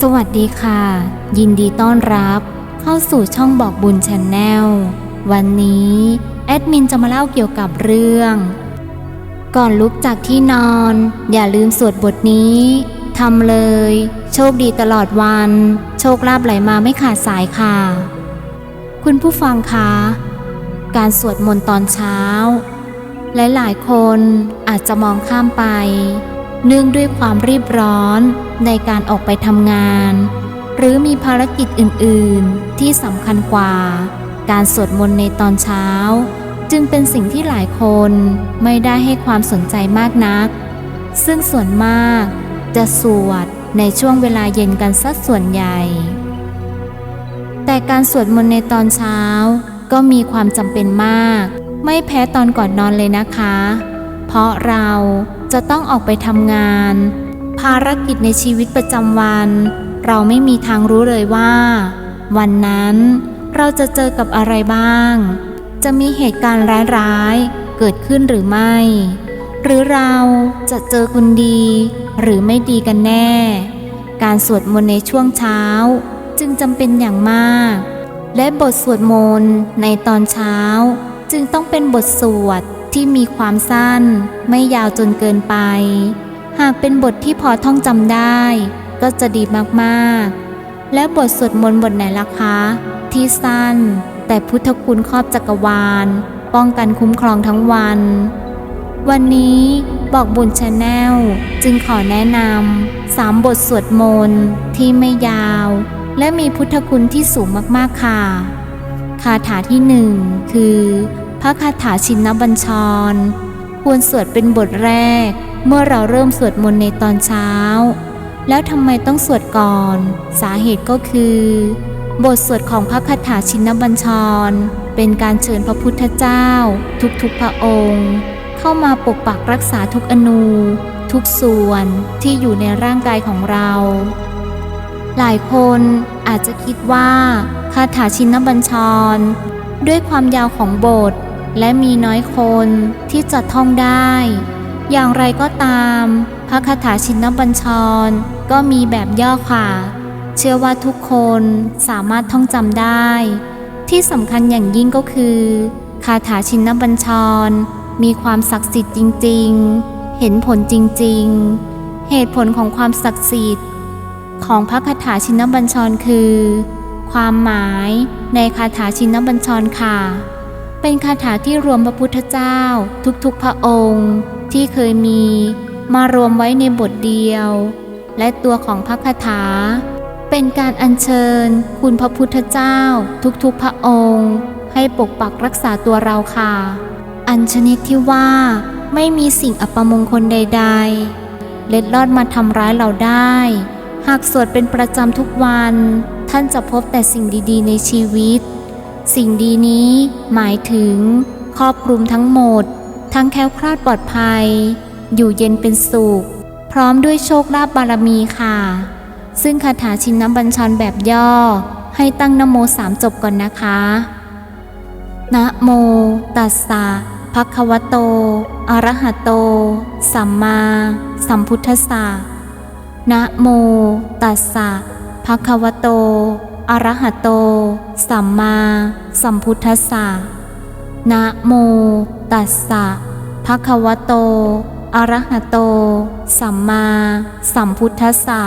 สวัสดีค่ะ ยินดีต้อนรับ เข้าสู่ช่องบอกบุญช n แนลวันนี้ แอดมินจะมาเล่าเกี่ยวกับเรื่อง ก่อนลุกจากที่นอน อย่าลืมสวดบทนี้ทำเลย โชคดีตลอดวัน โชคลาภไหลมาไม่ขาดสายค่ะ คุณผู้ฟังคะการสวดมนต์ตอนเช้า หลายๆ คนอาจจะมองข้ามไป เนื่องด้วยความรีบร้อนในการออกไปทำงาน หรือมีภารกิจอื่นๆ ที่สำคัญกว่า การสวดมนต์ในตอนเช้า จึงเป็นสิ่งที่หลายคนไม่ได้ให้ความสนใจมากนัก ซึ่งส่วนมากจะสวดในช่วงเวลาเย็นกันสัดส่วนใหญ่ แต่การสวดมนต์ในตอนเช้าก็มีความจำเป็นมาก ไม่แพ้ตอนก่อนนอนเลยนะคะ เพราะเรา จะต้องออกไปทำงาน ภารกิจในชีวิตประจำวัน เราไม่มีทางรู้เลยว่า วันนั้นเราจะเจอกับอะไรบ้าง จะมีเหตุการณ์ร้ายๆ เกิดขึ้นหรือไม่ หรือเราจะเจอคนดี หรือไม่ดีกันแน่ การสวดมนต์ในช่วงเช้า จึงจำเป็นอย่างมาก และบทสวดมนต์ในตอนเช้า จึงต้องเป็นบทสวด ที่มีความสั้น ไม่ยาวจนเกินไป หากเป็นบทที่พอท่องจำได้ ก็จะดีมากๆ และบทสวดมนต์บทไหนล่ะคะ ที่สั้น แต่พุทธคุณครอบจักรวาล ป้องกันคุ้มครองทั้งวัน วันนี้บอกบุญชาแนลจึงขอแนะนำสามบทสวดมนต์ที่ไม่ยาว และมีพุทธคุณที่สูงมากๆค่ะ คาถาที่หนึ่งคือ ระคาถาชินบัญชร ควรสวดเป็นบทแรก เมื่อเราเริ่มสวดมนต์ในตอนเช้า แล้วทำไมต้องสวดก่อน สาเหตุก็คือ บทสวดของพระคาถาชินบัญชร เป็นการเชิญพระพุทธเจ้า ทุกๆพระองค์ เข้ามาปกปักรักษาทุกอนูทุกส่วนที่อยู่ในร่างกายของเรา หลายคนอาจจะคิดว่าคาถาชินบัญชร ด้วยความยาวของบท และมีน้อยคนที่จะท่องได้ อย่างไรก็ตาม พระคาถาชินบัญชร ก็มีแบบย่อค่ะ เชื่อว่าทุกคนสามารถท่องจำได้ ที่สำคัญอย่างยิ่งก็คือ คาถาชินบัญชร มีความศักดิ์สิทธิ์จริง ๆ เห็นผลจริง ๆ เหตุผลของความศักดิ์สิทธิ์ ของพระคาถาชินบัญชรคือ ความหมายในคาถาชินบัญชรค่ะ เป็นคาถาที่รวมพระพุทธเจ้า ทุกๆพระองค์ ที่เคยมีมารวมไว้ในบทเดียว และตัวของพระคาถา เป็นการอัญเชิญ คุณพระพุทธเจ้า ทุกๆพระองค์ ให้ปกปักรักษาตัวเราค่ะ อันชนิดที่ว่าไม่มีสิ่งอัปมงคลใด ๆ เล็ดลอดมาทำร้ายเราได้ หากสวดเป็นประจำทุกวัน ท่านจะพบแต่สิ่งดีๆ ในชีวิต สิ่งดีนี้หมายถึง ครอบคลุมทั้งหมด ทั้งแคล้วคลาดปลอดภัย อยู่เย็นเป็นสุข พร้อมด้วยโชคลาภบารมีค่ะ ซึ่งคาถาชินน้ำบัญชรแบบย่อ ให้ตั้งนโมสามจบก่อนนะคะนะโม ตัสสะภะคะวะโต อะระหะโต สัมมา สัมพุทธัสสะนะโม ตัสสะภะคะวะโต อระหะโต สัมมาสัมพุทธัสสะนะโม ตัสสะภะคะวะโต อระหะโต สัมมาสัมพุทธัสสะ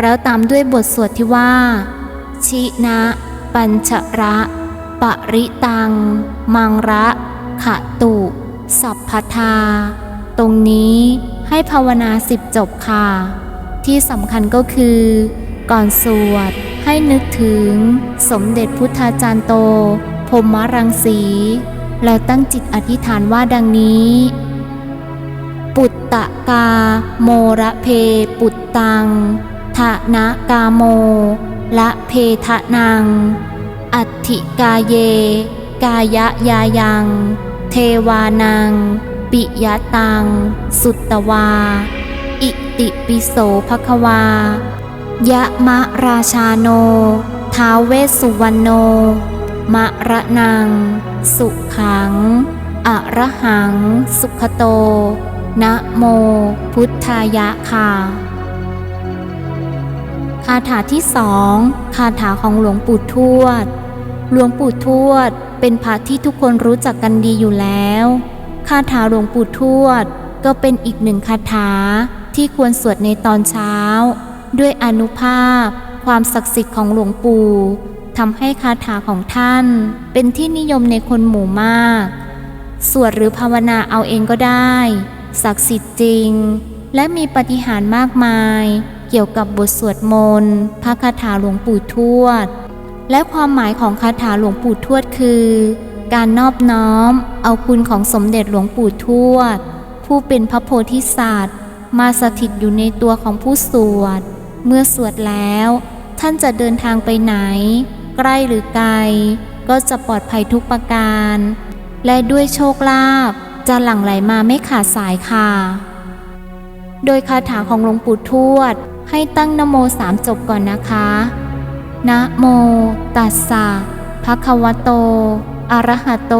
แล้วตามด้วยบทสวดที่ว่า ชินะ ปัญชระ ปริตัง มังระขะตุ สัพพทา ตรงนี้ให้ภาวนาสิบจบค่ะ ที่สำคัญก็คือ ก่อนสวด ให้นึกถึงสมเด็จพุทธาจารย์โตพรหมรังสี แล้วตั้งจิตอธิษฐานว่าดังนี้ ปุตตะกา โมระเพ ปุตตังทะนะกาโม ละเพทะนัง อัติกาเย กายะยายัง เทวานัง ปิยะตัง สุตตวา อิติปิโสภควา ยะมะราชาโน ท้าเวสุวรรณโน มะระนัง สุขัง อระหัง สุขโต นะโม พุทธายะค่ะ คาถาที่สอง คาถาของหลวงปู่ทวด หลวงปู่ทวดเป็นพระที่ทุกคนรู้จักกันดีอยู่แล้ว คาถาหลวงปู่ทวดก็เป็นอีกหนึ่งคาถาที่ควรสวดในตอนเช้า ด้วยอนุภาพ ความศักดิ์สิทธิ์ของหลวงปู่ทำให้คาถาของท่าน เป็นที่นิยมในคนหมู่มาก สวดหรือภาวนาเอาเองก็ได้ ศักดิ์สิทธิ์จริง และมีปฏิหารมากมาย เกี่ยวกับบทสวดมนต์พระคาถาหลวงปู่ทวด และความหมายของคาถาหลวงปู่ทวดคือ การนอบน้อม เอาคุณของสมเด็จหลวงปู่ทวด ผู้เป็นพระโพธิสัตว์ มาสถิตอยู่ในตัวของผู้สวด เมื่อสวดแล้ว ท่านจะเดินทางไปไหน ใกล้หรือไกล ก็จะปลอดภัยทุกประการ และด้วยโชคลาภจะหลั่งไหลมาไม่ขาดสายค่ะ โดยคาถาของหลวงปู่ทวด ให้ตั้งนโมสามจบก่อนนะคะ นะโม ตัสสะภะคะวะโต อะระหะโต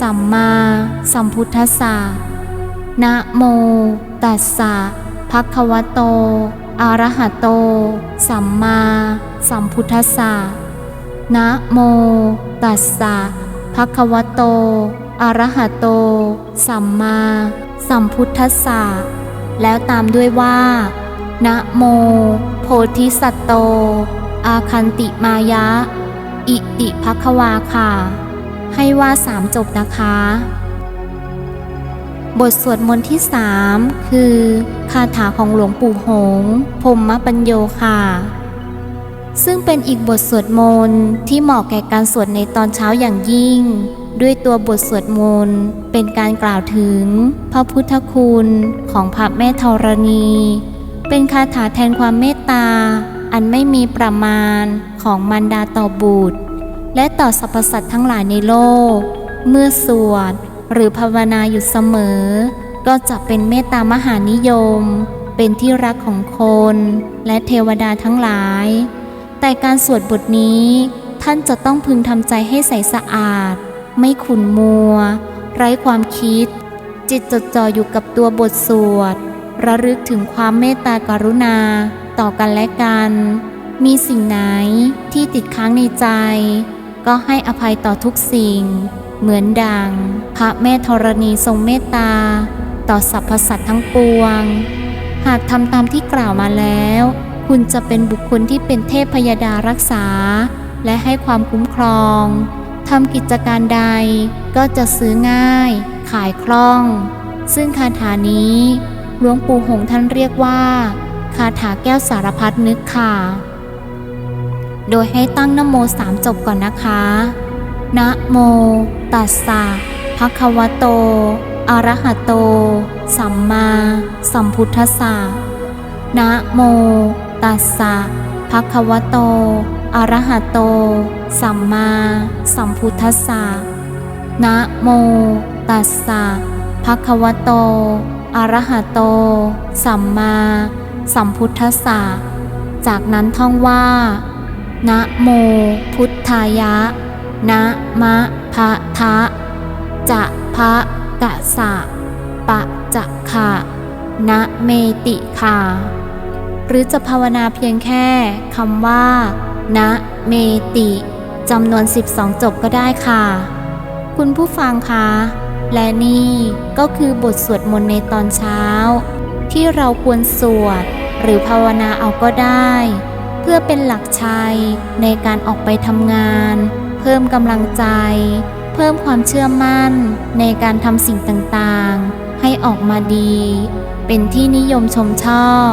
สัมมา สัมพุทธัสสะนะโม ตัสสะภะคะวะโต อะระหะโต สัมมาสัมพุทธัสสะนะโม ตัสสะภะคะวะโตอะระหะโต สัมมา สัมพุทธัสสะแล้วตามด้วยว่า นะโม โพธิสัตโต อาคันติมายะ อิติภควาค่ะ ให้ว่าสามจบนะคะ บทสวดมนต์ที่สามคือ คาถาของหลวงปู่หงพรหมปัญโยค่ะ ซึ่งเป็นอีกบทสวดมนต์ที่เหมาะแก่การสวดในตอนเช้าอย่างยิ่ง ด้วยตัวบทสวดมนต์เป็นการกล่าวถึง พระพุทธคุณของพระแม่ธรณี เป็นคาถาแทนความเมตตา อันไม่มีประมาณของมารดาต่อบุตร และต่อสรรพสัตว์ทั้งหลายในโลก เมื่อสวด หรือภาวนาอยู่เสมอ ก็จะเป็นเมตตามหานิยม เป็นที่รักของคนและเทวดาทั้งหลาย แต่การสวดบทนี้ ท่านจะต้องพึงทำใจให้ใสสะอาด ไม่ขุ่นมัว ไร้ความคิด จิตจดจ่ออยู่กับตัวบทสวด ระลึกถึงความเมตตากรุณาต่อกันและกัน มีสิ่งไหนที่ติดค้างในใจ ก็ให้อภัยต่อทุกสิ่ง เหมือนดัง พระแม่ธรณีทรงเมตตา ต่อสรรพสัตว์ทั้งปวง หากทำตามที่กล่าวมาแล้ว คุณจะเป็นบุคคลที่เป็นเทพพยดารักษา และให้ความคุ้มครองทำกิจการใดก็จะซื้อง่าย ขายคล่อง ซึ่งคาถานี้หลวงปู่หงส์ท่านเรียกว่า คาถาแก้วสารพัดนึกค่ะ โดยให้ตั้งนโมสามจบก่อนนะคะ นะโม ตัสสะภะคะวะโต อะระหะโต สัมมาสัมพุทธัสสะนะโม ตัสสะภะคะวะโต อะระหะโต สัมมาสัมพุทธัสสะนะโม ตัสสะภะคะวะโต อะระหะโต สัมมาสัมพุทธัสสะจากนั้นท่องว่า นะโม พุทธายะ นะมะพะทะจะพะกะสะปะจะขะนะเมติค่ะหรือจะภาวนาเพียงแค่คำว่า นะเมติจำนวน 12 จบก็ได้ค่ะ คุณผู้ฟังคะและนี่ก็คือบทสวดมนต์ในตอนเช้า ที่เราควรสวด หรือภาวนาเอาก็ได้ เพื่อเป็นหลักชัยในการออกไปทำงาน เพิ่มกำลังใจ เพิ่มความเชื่อมั่นในการทำสิ่งต่างๆ ให้ออกมาดี เป็นที่นิยมชมชอบ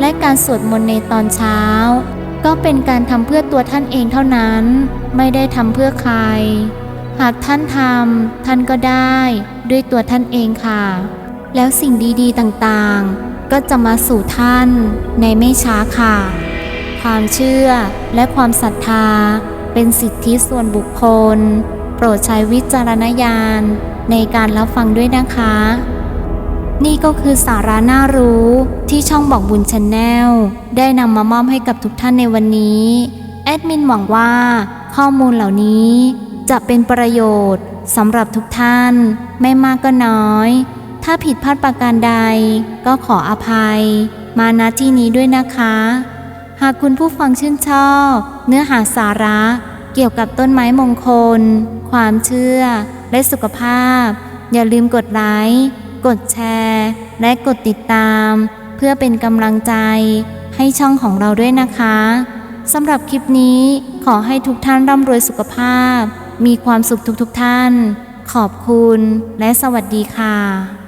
และการสวดมนต์ในตอนเช้า ก็เป็นการทำเพื่อตัวท่านเองเท่านั้น ไม่ได้ทำเพื่อใคร หากท่านทำท่านก็ได้ด้วยตัวท่านเองค่ะ แล้วสิ่งดีๆต่างๆ ก็จะมาสู่ท่านในไม่ช้าค่ะความเชื่อและความศรัทธา เป็นสิทธิส่วนบุคคล โปรดใช้วิจารณญาณในการรับฟังด้วยนะคะ นี่ก็คือสาระน่ารู้ที่ช่องบอกบุญชนแนลได้นำมามอบให้กับทุกท่านในวันนี้ แอดมินหวังว่าข้อมูลเหล่านี้จะเป็นประโยชน์สำหรับทุกท่านไม่มากก็น้อย ถ้าผิดพลาดประการใดก็ขออภัย มาณที่นี้ด้วยนะคะ หากคุณผู้ฟังชื่นชอบ เนื้อหาสาระเกี่ยวกับต้นไม้มงคล ความเชื่อ และสุขภาพ อย่าลืมกดไลค์กดแชร์ และกดติดตาม เพื่อเป็นกำลังใจ ให้ช่องของเราด้วยนะคะสำหรับคลิปนี้ขอให้ทุกท่านร่ำรวยสุขภาพ มีความสุขทุกๆทท่าน ขอบคุณและสวัสดีค่ะ